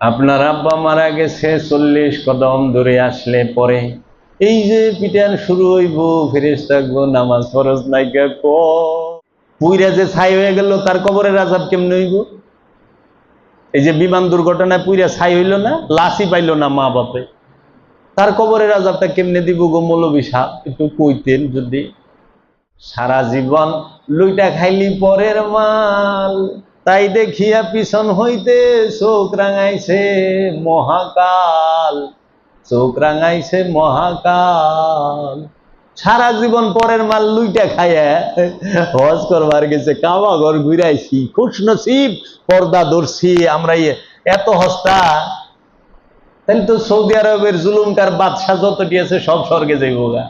আপনার আব্বা মারা গেছে, চল্লিশ কদম দূরে আসলে পরে। এই যে পিটান শুরু হইব ফেরেস থাকব, নামাজ ফরজ নাইকা ক পুইরা যে ছাই হয়ে গেল, তার কবরের আজাব কেমনে হইব? এই যে বিমান দুর্ঘটনায় পুইরা ছাই হইল না, লাশই পাইল না মা বাপে। তার কবরের আজাবটা কেমনে দিব গো মৌলবী সাহ একটু কইতেন যদি। সারা জীবন লুইটা খাইলি পরের মাল। তাই দেখিয়া পিছন হইতে চোখ রাঙাইছে মহাকাল। চোখ রাঙাইছে মহাকাল। সারা জীবন পরের মাল লুইটা খাইয়া হজ করবার গেছে, কাবা ঘর ঘুরাইছি, খুশ নসিব, পর্দা ধরছি, আমরা ইয়ে এত হস্তা। তাহলে তো সৌদি আরবের জুলুমকার বাদশাহ যতটি আছে সব স্বর্গে যাইব গা।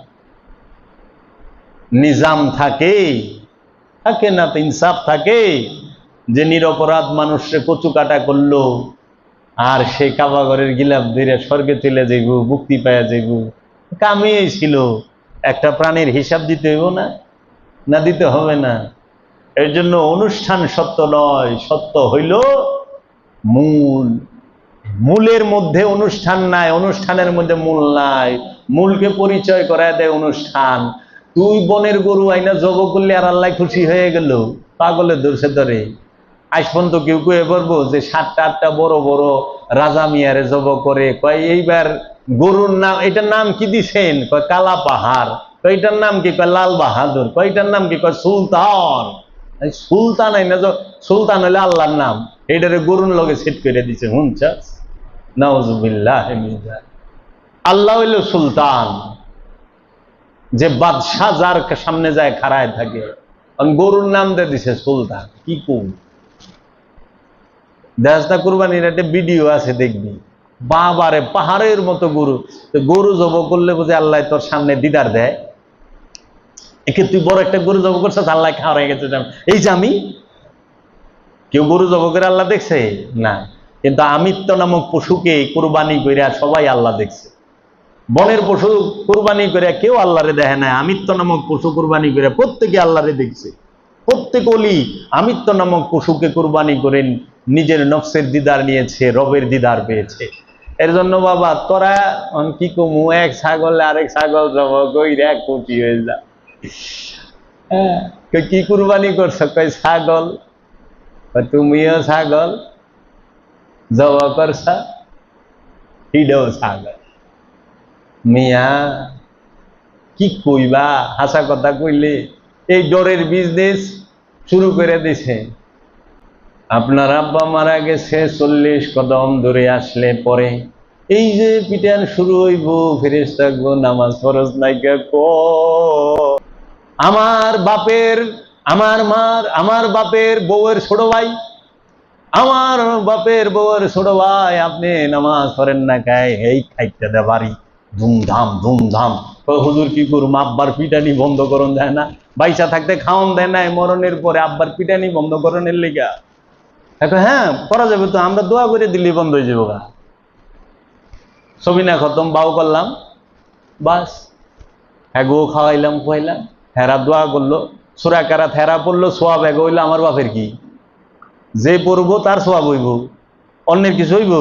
নিজাম থাকে থাকে না তো ইনসাফ থাকে। যে নিরপরাধ মানুষে কচু কাটা করল, আর সে কাবাগরের গিলাপ ধরে স্বর্গে চলে যাইব, মুক্তি পাওয়া যাইব কামিয়ে ছিল। একটা প্রাণীর হিসাব দিতে হইব না? না দিতে হবে না। এর জন্য অনুষ্ঠান সত্য নয়, সত্য হইল মূল। মূলের মধ্যে অনুষ্ঠান নাই, অনুষ্ঠানের মধ্যে মূল নাই। মূলকে পরিচয় করায় দেয় অনুষ্ঠান। তুই বনের গরু আইনা জব করলে আর আল্লাহ খুশি হয়ে গেল পাগলে ধরছে ধরে। আজ পর্যন্ত কেউ কেউ বলব যে সাতটা আটটা বড় বড় রাজা মিয়ারে জব করে, কয় এইবার গরুর নাম, এটার নাম কি দিছেন? কয় কালা পাহাড়। কয় এটার নাম কি? কয় লাল বাহাদুর। কয় এটার নাম কি? কয় সুলতান। সুলতান আইনা জ- সুলতান হলে আল্লাহর নাম। এটারে গরুর লগে সেট করে দিছে, হুনচাস। নাউজুবিল্লাহ আল্লাহ হইল সুলতান। যে বাদশাহ যার সামনে যায় খাড়ায় থাকে। গরুর নাম দিয়ে দিছে সুলতান। কি কুম? দেশটা কুরবানির একটা ভিডিও আছে, দেখবি। বাবারে, পাহাড়ের মতো গরু। তো গরু জব করলে বুঝে আল্লাহ তোর সামনে দিদার দেয়। একে তুই বড় একটা গরু জব করছিস, আল্লাহ খাওয়া হয়ে গেছে এই যে আমি? কেউ গরু জব করে আল্লাহ দেখছে? না। কিন্তু আমিত্ব নামক পশুকে কোরবানি করে সবাই আল্লাহ দেখছে। বনের পশু কোরবানি করে কেউ আল্লাহরে দেখে না। আমিত্ব নামক পশু কোরবানি করে প্রত্যেকে আল্লাহরে দেখছে। প্রত্যেক অলি আমিত্ব নামক পশুকে কোরবানি করে নিজের নফসের দিদার নিয়েছে রবের দিদার পেয়েছে। এর জন্য বাবা তোরা কি কমু এক ছাগল আরেক ছাগল জব কইরা এক কোটি হয়ে যা। হ্যাঁ, কি কুরবানি করছ? কই ছাগল? তুমিও ছাগল? জব করছা? হিডও ছাগল। মিয়া কি কইবা? হাসা কথা কইলে। এই ডরের বিজনেস শুরু করে দিছে। আপনার আব্বা মারা গেছে, চল্লিশ কদম দূরে আসলে পরে। এই যে পিটান শুরু হইব ফেরেস থাকব, নামাজ ফরজ নাইকা ক আমার বাপের, আমার মার, আমার বাপের বউয়ের ছোট ভাই, আমার বাপের বউয়ের ছোট ভাই, আপনি নামাজ পড়েন না গায়ে এই খাইতে দে বাড়ি। ধুমধাম ধুমধাম। হুজুর কি করুম? আব্বার পিটানি বন্ধ করন যায় না। বাইসা থাকতে খাওয়ান দেয় না মরণের পরে আব্বার পিটানি বন্ধ করণের লেগা। এখন হ্যাঁ করা যাবে তো, আমরা দোয়া করে দিলেই বন্ধ হয়ে যাব গা। ছবি না খতম, বাউ করলাম। বাস। হ্যাঁ গো, খাওয়াইলাম, খুয়াইলাম। হেরা দোয়া করল। সুরা কারাত হেরা পড়ল, সোয়াব এগো হইল আমার বাপের কি? যে পড়ব তার সোয়াব হইব। অন্যের কিছু হইব?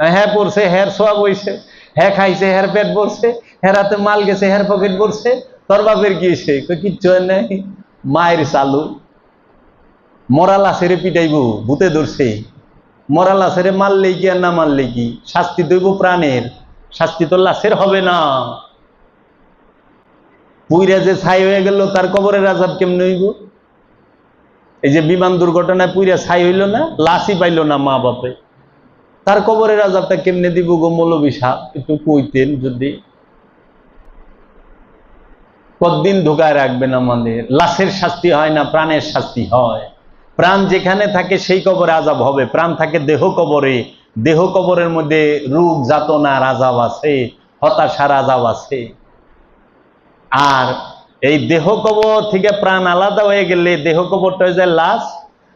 হ্যাঁ পড়ছে, হ্যার সোয়াব হইছে। হ্যাঁ খাইছে, হ্যার পেট পড়ছে হেরাতে মাল গেছে, হ্যার পকেট পড়ছে তোর বাপের কি কই কিচ্ছু নাই। মায়ের চালু। মরা লাশেরে পিটাইব, ভূতে ধরছে। মরা লাশেরে মারলেই কি আর না মারলেই কি? শাস্তি দইব প্রাণের, শাস্তি তো লাশের হবে না। পুইরা যে ছাই হয়ে গেল, তার কবরের আজাব কেমনে হইব? এই যে বিমান দুর্ঘটনায় পুইরা ছাই হইল না, লাশই পাইল না মা বাপে। তার কবরের আজাবটা কেমনে দিব গো মৌলবী সাহ? একটু কইতেন যদি। কতদিন ঢুকায় রাখবেন আমাদের? লাশের শাস্তি হয় না, প্রাণের শাস্তি হয়? প্রাণ যেখানে থাকে সেই কবরে আজাব হবে। প্রাণ থাকে দেহ কবরে। দেহ কবরের মধ্যে রোগ যাতনার আজাব আছে, হতাশার আজাব আছে। আর এই দেহ কবর থেকে প্রাণ আলাদা হয়ে গেলে দেহ কবরটা যায় লাশ।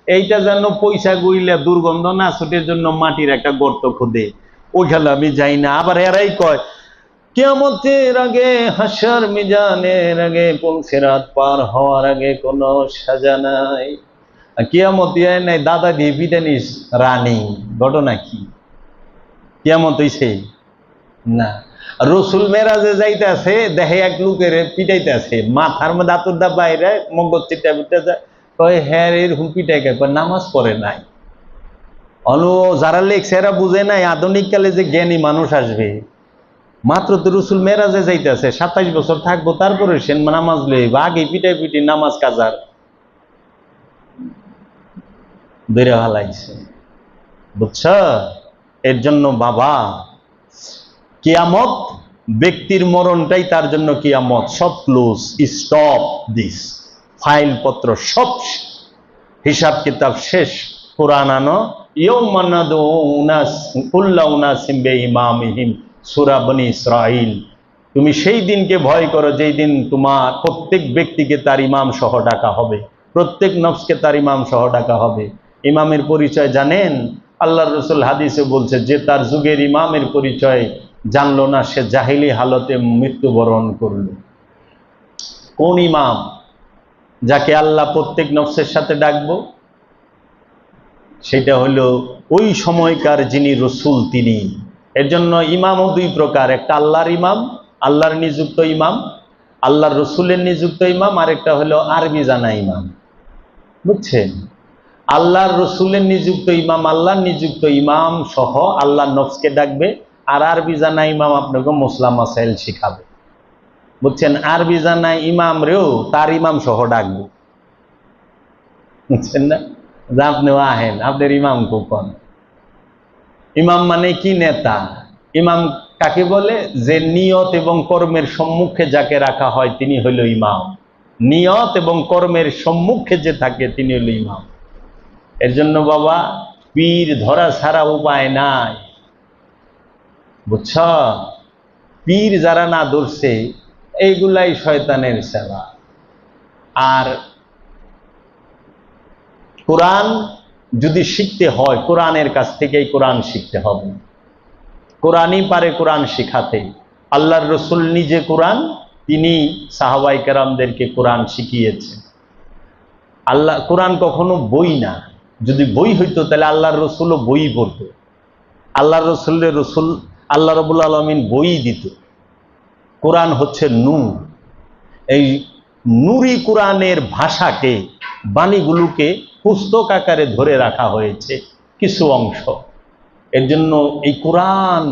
এইটা যেন পয়সা গুইলে দুর্গন্ধ না ছুটের জন্য মাটির একটা গর্ত খুদে। ওইখানে আমি যাই না। আবার এরাই কয় কেমতের আগে হাসার মিজানের আগে পৌঁছে রাত পার হওয়ার আগে কোনো সাজা নাই। কেয়ামত নাই, দাদা দিয়ে পিটানিস রানী। ঘটনা কি? কেমন হইছে? না। রসুল মেরাজে যাইতেছে দেখে এক লোকের পিটাইতেছে মাথার মধ্যে আতুর দা বাইরে, মগজ চিটা পিটা যায়। কয় হ্যাঁ এরকম পিটাই কয়, নামাজ পড়ে নাই। অনু যারা লেখছে, এরা বুঝে নাই, আধুনিক কালে যে জ্ঞানী মানুষ আসবে। মাত্র তো রসুল মেরাজে যাইতেছে সাতাইশ বছর থাকব, তারপরে সে নামাজ লইব। আগে পিটাই পিটি, নামাজ কাজার। বেড়ে হালাইছে বুঝছ? এর জন্য বাবা কিয়ামত, ব্যক্তির মরণটাই তার জন্য কিয়ামত। সব ক্লোজ, স্টপ দিস। ফাইল পত্র সব হিসাব কিতাব শেষ। কোরআন আনো তুমি সেই দিনকে ভয় করো যেই দিন তোমার প্রত্যেক ব্যক্তিকে তার ইমাম সহ ডাকা হবে। প্রত্যেক নফসকে তার ইমাম সহ ডাকা হবে। ইমামের পরিচয় জানেন? আল্লাহ রসুল হাদিসে বলছে যে তার যুগের ইমামের পরিচয় জানলো না, সে জাহিলি হালতে মৃত্যুবরণ করল। কোন ইমাম যাকে আল্লাহ প্রত্যেক নফসের সাথে ডাকবো? সেটা হলো ওই সময়কার যিনি রসুল তিনি। এর জন্য ইমামও দুই প্রকার, একটা আল্লাহর ইমাম, আল্লাহর নিযুক্ত ইমাম, আল্লাহর রসুলের নিযুক্ত ইমাম আর একটা হলো আরবি জানা ইমাম। বুঝছেন? আল্লাহর রসুলের নিযুক্ত ইমাম, আল্লাহর নিযুক্ত ইমাম সহ আল্লাহ নফসকে ডাকবে, আর আরবি জানা ইমাম আপনাকে মুসলাম মাসাইল শিখাবে। বুঝছেন? আরবি জানা ইমাম রেও, তার ইমাম সহ ডাকবে। বুঝছেন না? যে আপনিও আহেন আপনার ইমাম কোন ইমাম মানে কি নেতা? ইমাম কাকে বলে? যে নিয়ত এবং কর্মের সম্মুখে যাকে রাখা হয়, তিনি হইল ইমাম। নিয়ত এবং কর্মের সম্মুখে যে থাকে, তিনি হইল ইমাম। এর জন্য বাবা, পীর ধরা ছাড়া উপায় নাই। বুঝছ? পীর যারা না ধরছে, এইগুলাই শয়তানের সেবা। আর কোরআন যদি শিখতে হয়, কোরআনের কাছ থেকেই কোরআন শিখতে হবে। কোরআনই পারে কোরআন শিখাতে। আল্লাহর রসুল নিজে কোরআন, তিনি সাহাবাই কেরামদেরকে কোরআন শিখিয়েছেন আল্লাহ, কোরআন কখনো বই না। যদি বই হইতো, তাহলে আল্লাহর রসুলও বই পড়ত। আল্লাহর রসুলের রসুল আল্লাহ রবুল আলমিন বই দিত। কোরআন হচ্ছে নূর। এই নুরি কোরআনের ভাষাকে, বাণীগুলোকে পুস্তক আকারে ধরে রাখা হয়েছে কিছু অংশ। এর জন্য এই কোরআন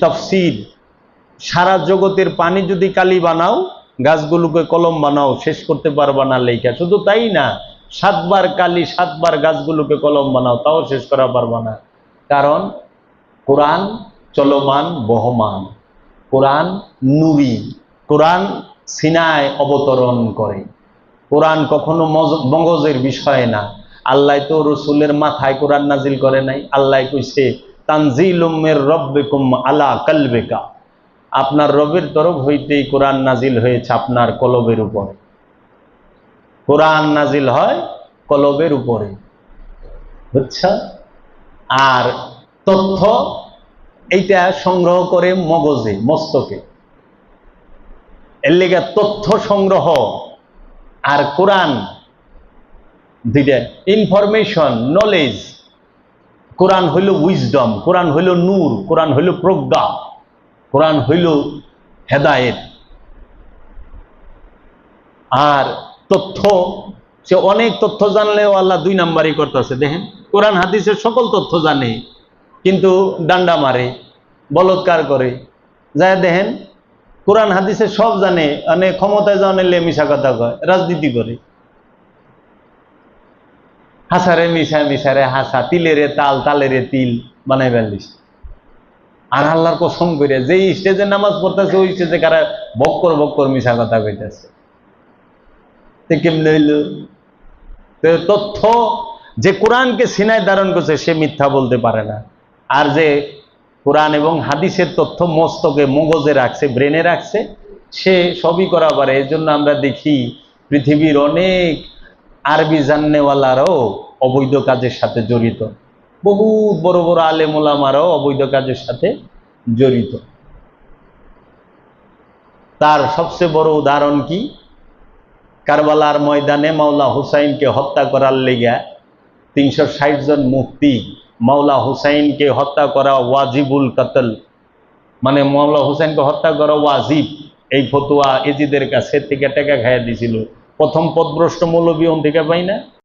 তফসির, সারা জগতের পানি যদি কালি বানাও, গাছগুলোকে কলম বানাও, শেষ করতে পারবা না লেখা। শুধু তাই না সাতবার কালি, সাতবার গাছগুলোকে কলম বানাও, তাও শেষ করা পারবা না। কারণ কোরআন চলমান, বহমান। কোরআন নুরি কোরআন সিনায় অবতরণ করে। কোরআন কখনো মগজের বিষয় না। আল্লাহ তো রসুলের মাথায় কোরআন নাজিল করে নাই। আল্লাহ কইছে তানজিলুমের রব্বেকুম আলা কালবেকা। আপনার রবের তরফ হইতেই কোরআন নাজিল হয়েছে আপনার কলবের উপরে। কোরআন নাজিল হয় কলবের উপরে। বুঝছা? আর তথ্য এইটা সংগ্রহ করে মগজে, মস্তকে। এর লেগে তথ্য সংগ্রহ আর কোরআন দুইটা ইনফরমেশন নলেজ কোরআন হইল উইজডম কোরআন হইল নূর, কোরআন হইল প্রজ্ঞা, কোরআন হইল হেদায়েত। আর তথ্য, সে অনেক তথ্য জানলেও আল্লাহ দুই নাম্বারই করতেছে। দেখেন, কোরআন, হাদিসের সকল তথ্য জানে, কিন্তু ডান্ডা মারে, বলৎকার করে। যায় দেখেন, কোরআন, হাদিসের সব জানে মানে ক্ষমতায় জানলে মিশা কথা কয়, রাজনীতি করে। হাসারে মিশা, মিশারে হাসা, তিলেরে তাল, তালেরে তিল বানাই ফেলিস আর আল্লাহর কসম করে যে স্টেজে নামাজ পড়তেছে, ওই স্টেজে কারা বক্কর বক্কর মিশা কথা কইতেছে। তথ্য যে কোরআনকে সিনায় ধারণ করছে, সে মিথ্যা বলতে পারে না। আর যে কোরআন এবং হাদিসের তথ্য মস্তকে, মগজে রাখছে, ব্রেনে রাখছে, সে সবই করা পারে। এর জন্য আমরা দেখি পৃথিবীর অনেক আরবি জাননেওয়ালারাও অবৈধ কাজের সাথে জড়িত। বহুত বড় বড় আলেমোলামারাও অবৈধ কাজের সাথে জড়িত। তার সবচেয়ে বড় উদাহরণ কি? কারবালার ময়দানে মাওলা হুসাইনকে হত্যা করার লেগা তিনশো ষাট জন মুক্তি মাওলা হুসাইনকে হত্যা করা ওয়াজিবুল কাতল। মানে মাওলা হুসাইনকে হত্যা করা ওয়াজিব। এই ফতুয়া এজিদের কাছে থেকে টেকা খাইয়া দিছিল। প্রথম পদভ্রষ্ট মৌলবী অন্ধিকা পাই না?